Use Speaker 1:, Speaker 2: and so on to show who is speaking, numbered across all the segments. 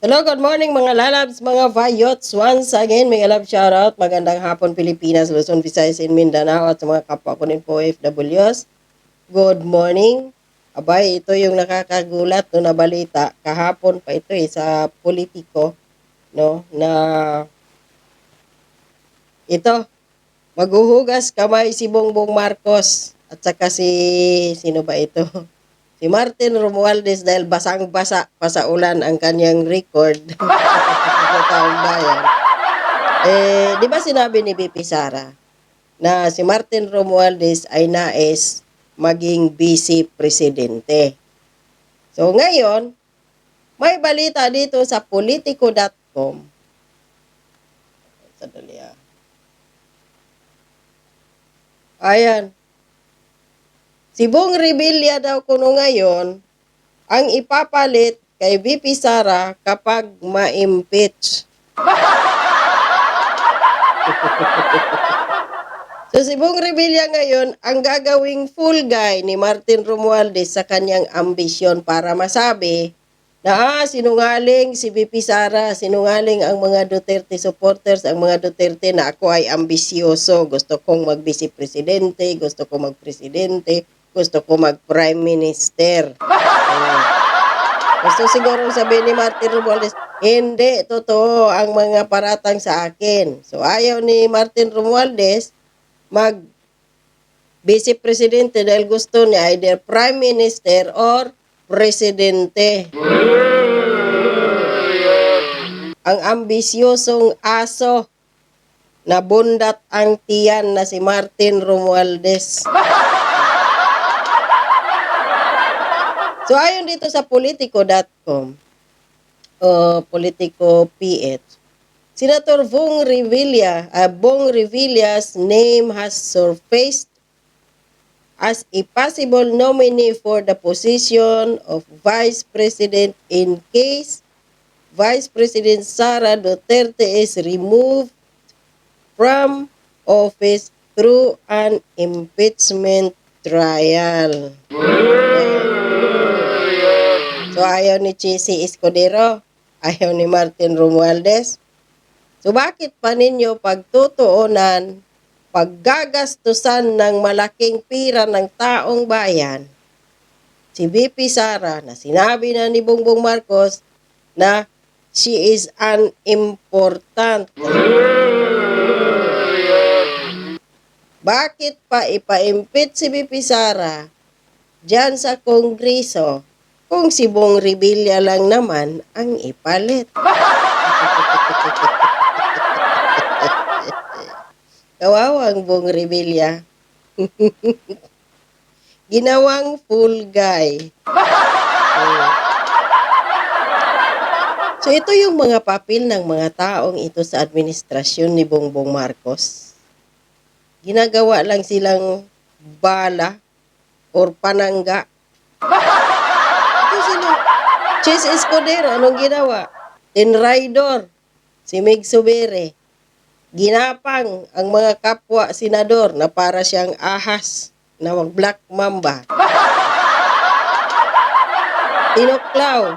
Speaker 1: Hello, good morning mga lalabs, mga vayots. Once again, may love shoutout. Magandang hapon Pilipinas, Luzon, Visayas, and Mindanao at sa mga kapwa ko din po OFWs. Good morning. Abay, ito yung nakakagulat no, na balita. Kahapon pa ito eh, sa politiko, no, na ito, maghuhugas kamay si Bongbong Marcos at saka si, sino ba ito? Si Martin Romualdez dahil basang-basa pa sa ulan ang kanyang record sa taong bayan. Eh, di ba sinabi ni BP Sara na si Martin Romualdez ay nais maging vice presidente. So ngayon, may balita dito sa politico.com. Sadali ah. Ayan. Si Bong Revilla daw kuno ngayon ang ipapalit kay VP Sara kapag ma-impeach. so si Bong Revilla ngayon ang gagawing full guy ni Martin Romualdez sa kanyang ambisyon para masabi na ah, sinungaling si VP Sara, sinungaling ang mga Duterte supporters, ang mga Duterte na ako ay ambisyoso, gusto kong mag-vice presidente, gusto kong mag-presidente, gusto ko mag-prime minister. Gusto siguro sabihin ni Martin Romualdez, hindi, totoo ang mga paratang sa akin. So ayaw ni Martin Romualdez mag vice presidente dahil gusto niya either prime minister or presidente. Ang ambisyosong aso na bundat ang tiyan na si Martin Romualdez. So ayon dito sa politico.com o Politico PH, Senator Bong Revilla, uh, Bong Revilla's name has surfaced as a possible nominee for the position of Vice President in case Vice President Sara Duterte is removed from office through an impeachment trial. So ayaw ni Chisi Escudero, ayaw ni Martin Romualdez. So bakit pa ninyo pagtutuunan, paggagastusan ng malaking pira ng taong bayan, si VP Sara na sinabi na ni Bongbong Marcos na she is an important. Bakit pa ipa-impeach si VP Sara dyan sa Kongreso kung si Bong Revilla lang naman ang ipalit? Kawawang Bong Revilla. Ginawang full guy. So ito yung mga papel ng mga taong ito sa administrasyon ni Bongbong Marcos. Ginagawa lang silang bala or panangga. Chase Escudero, anong ginawa? Tinraidor, si Meg Subere. Ginapang ang mga kapwa senador na para siyang ahas na mag black mamba. Tinuklaw,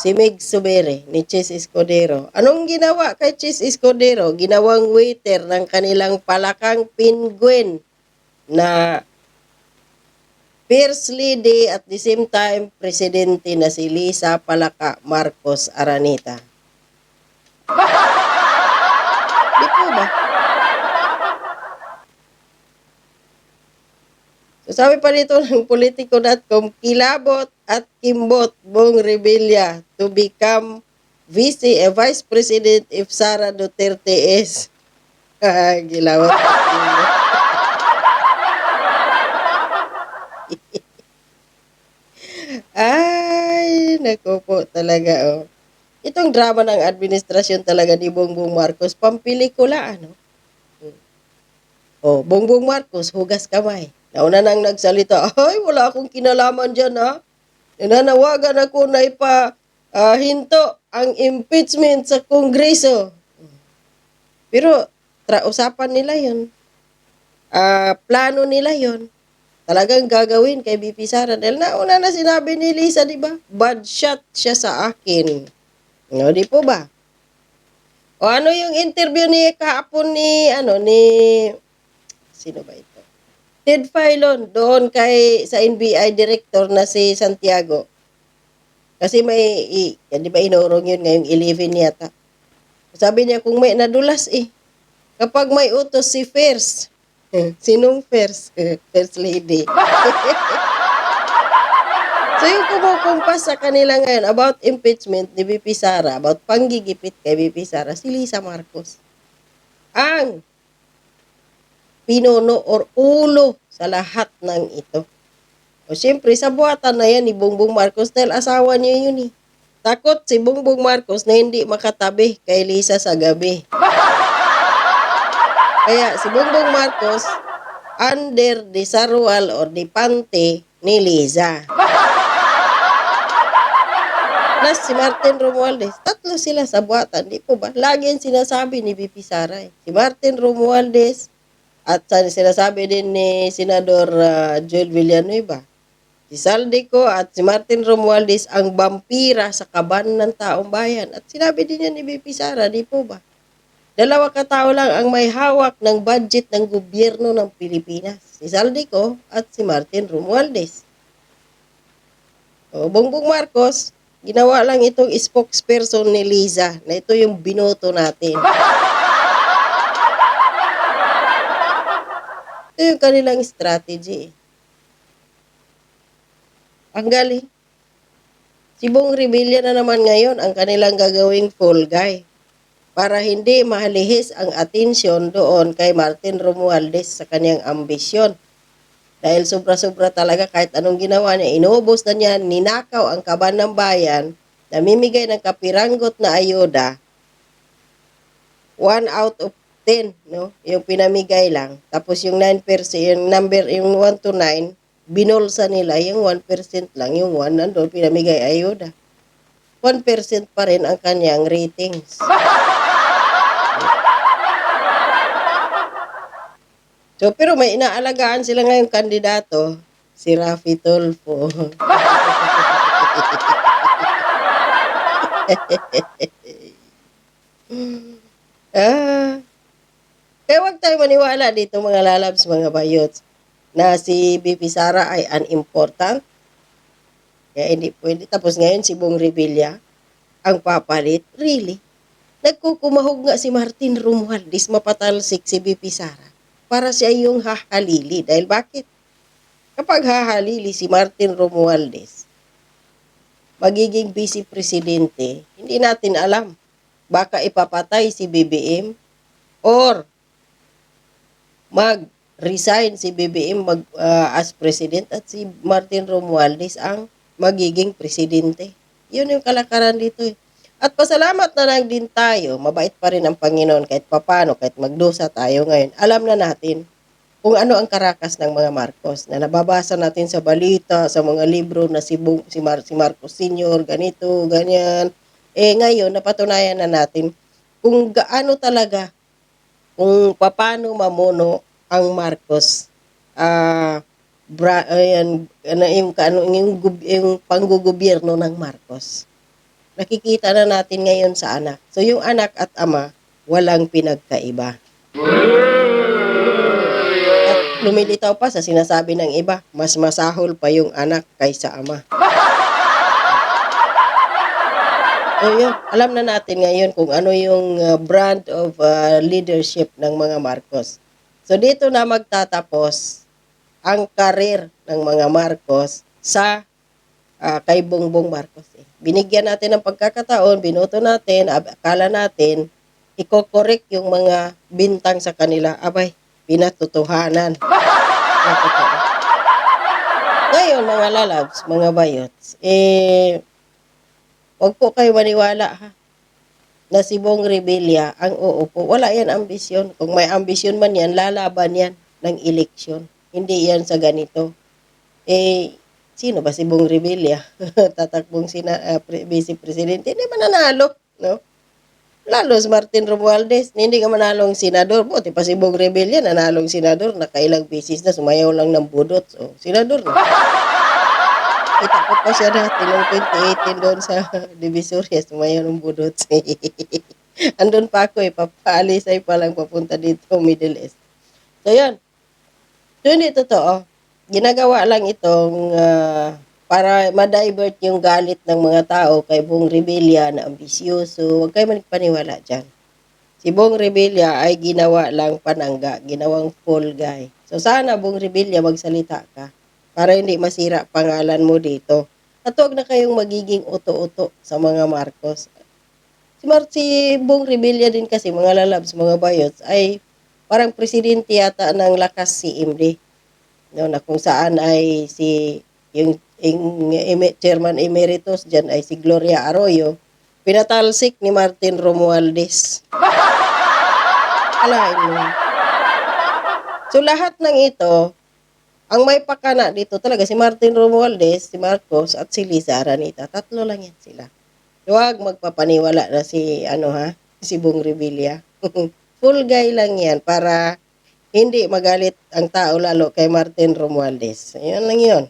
Speaker 1: si Meg Subere ni Chis Escudero. Anong ginawa kay Chis Escudero? Ginawang waiter ng kanilang palakang penguin na First Lady at the same time Presidente na si Lisa Palaka Marcos Aranita. Di po ba? So sabi pa dito ng politico.com, kilabot at kimbot Bong Revilla to become vice, eh, vice president if Sara Duterte is. Ah, Gilawat at kimbot. Ay, naku po talaga oh. Itong drama ng administrasyon talaga ni Bongbong Marcos, pampelikula ano. Oh, Bongbong Marcos, hugas kamay. Nauna nang nagsalita, ay, wala akong kinalaman dyan, ha? Nananawagan ako na ipa ah, hinto ang impeachment sa Kongreso. Pero, tra usapan nila yon Ah, plano nila yon Talagang gagawin kay BP Sara. Dahil nauna na sinabi ni Lisa, di ba? Bad shot siya sa akin. No, di po ba? O ano yung interview ni kahapon ni ano ni sino ba ito? Ted Filon doon kay sa NBI director na si Santiago. Kasi may i, yan, di ba inurong yun ngayong 11 yata. Sabi niya kung may nadulas eh. Kapag may utos si First, sinong First? First Lady. So yung kumukumpas sa kanila ngayon about impeachment ni VP Sara, about panggigipit kay VP Sara, si Lisa Marcos. Ang pinuno or ulo sa lahat ng ito. O siyempre, sa buhatan na yan ni Bongbong Marcos dahil asawa niya yun eh. Takot si Bongbong Marcos na hindi makatabi kay Lisa sa gabi. Kaya si Bongbong Marcos under the sarwal or the pante ni Liza. Plus si Martin Romualdez. Tatlo sila sa buhatan. Di po ba? Lagi yung sinasabi ni VP Sara. eh. Si Martin Romualdez at sa sinasabi din ni Senador ah, Joel Villanueva. Si Saldico at si Martin Romualdez ang vampira sa kaban ng taong bayan. At sinabi din yan ni VP Sara, di po ba? Dalawa katao lang ang may hawak ng budget ng gobyerno ng Pilipinas. Si Saldico at si Martin Romualdez. O, Bongbong Marcos, ginawa lang itong spokesperson ni Liza na ito yung binoto natin. ito yung kanilang strategy. Ang galing. Si Bong Revilla na naman ngayon ang kanilang gagawing fall guy para hindi mahalihis ang atensyon doon kay Martin Romualdez sa kanyang ambisyon. Dahil sobra-sobra talaga kahit anong ginawa niya, inubos na niya, ninakaw ang kaban ng bayan, namimigay ng kapiranggot na ayuda, 1 out of 10, no? Yung pinamigay lang. Tapos yung 9%, yung number, yung 1 to 9, binolsa nila, yung 1% lang, yung 1 nandun, pinamigay ayuda. 1% pa rin ang kanyang ratings. So, pero may inaalagaan sila ngayong kandidato, si Rafi Tulfo. ah, kaya wag tayo maniwala dito mga lalabs, mga bayots, na si BP Sara ay unimportant. Kaya hindi pwede. Tapos ngayon si Bong Revilla ang papalit. Really? Nagkukumahog nga si Martin Romualdez mapatalsik si BP Sara para siya yung hahalili. Dahil bakit? Kapag hahalili si Martin Romualdez, magiging vice presidente, hindi natin alam. Baka ipapatay si BBM or mag-resign si BBM mag, ah, as president at si Martin Romualdez ang magiging presidente. Yun yung kalakaran dito eh. At pasalamat na lang din tayo, mabait pa rin ang Panginoon kahit papano, kahit magdusa tayo ngayon. Alam na natin kung ano ang karakas ng mga Marcos na nababasa natin sa balita, sa mga libro na si, Bung, si, Mar, si Marcos Sr., ganito, ganyan. Eh ngayon, napatunayan na natin kung gaano talaga, kung paano mamuno ang Marcos. Ah, bra, ayan, ano, yung, ano, yung, gub- yung panggugobyerno ng Marcos nakikita na natin ngayon sa anak. So yung anak at ama, walang pinagkaiba. At lumilitaw pa sa sinasabi ng iba, mas masahol pa yung anak kaysa ama. So yun, alam na natin ngayon kung ano yung uh, brand of uh, leadership ng mga Marcos. So dito na magtatapos ang karir ng mga Marcos sa ah, kay Bongbong Marcos. Eh. Binigyan natin ng pagkakataon, binoto natin, akala natin, iko-correct yung mga bintang sa kanila. Abay, pinatutuhanan. Ngayon, mga lalabs, mga bayots, eh, wag po kayo maniwala ha na si Bong Revilla ang uupo. Wala yan ambisyon. Kung may ambisyon man yan, lalaban yan ng eleksyon. Hindi yan sa ganito. Eh, sino ba si Bong Revilla? Tatakbong sina, uh, pre, vice presidente. Hindi mananalo, no? Lalo si Martin Romualdez, hindi ka manalong senador. Buti pa si Bong Revilla, nanalong senador, nakailang beses na, sumayaw lang ng budot. So, senador na. Kita ko pa siya dati noong 2018 doon sa Divisoria, sumayaw ng budot. Andun pa ako eh, papaalisay pa lang papunta dito, Middle East. So yun, so hindi totoo. Ginagawa lang itong ah, para ma-divert yung galit ng mga tao kay Bong Revilla na ambisyoso. Huwag kayo manipaniwala dyan. Si Bong Revilla ay ginawa lang panangga, ginawang full guy. So sana Bong Revilla magsalita ka para hindi masira pangalan mo dito. At huwag na kayong magiging uto-uto sa mga Marcos. Si, Mar si Bong Revilla din kasi, mga lalabs, mga bayots, ay parang presidente yata ng lakas si MD. No, na kung saan ay si yung, yung chairman emeritus dyan ay si Gloria Arroyo, pinatalsik ni Martin Romualdez. Alain mo. So lahat ng ito, ang may pakana dito talaga si Martin Romualdez, si Marcos at si Liza Aranita. Tatlo lang yan sila. Huwag magpapaniwala na si ano ha, si Bong Revilla. Full guy lang yan para hindi magalit ang tao lalo kay Martin Romualdez. Yan lang yun.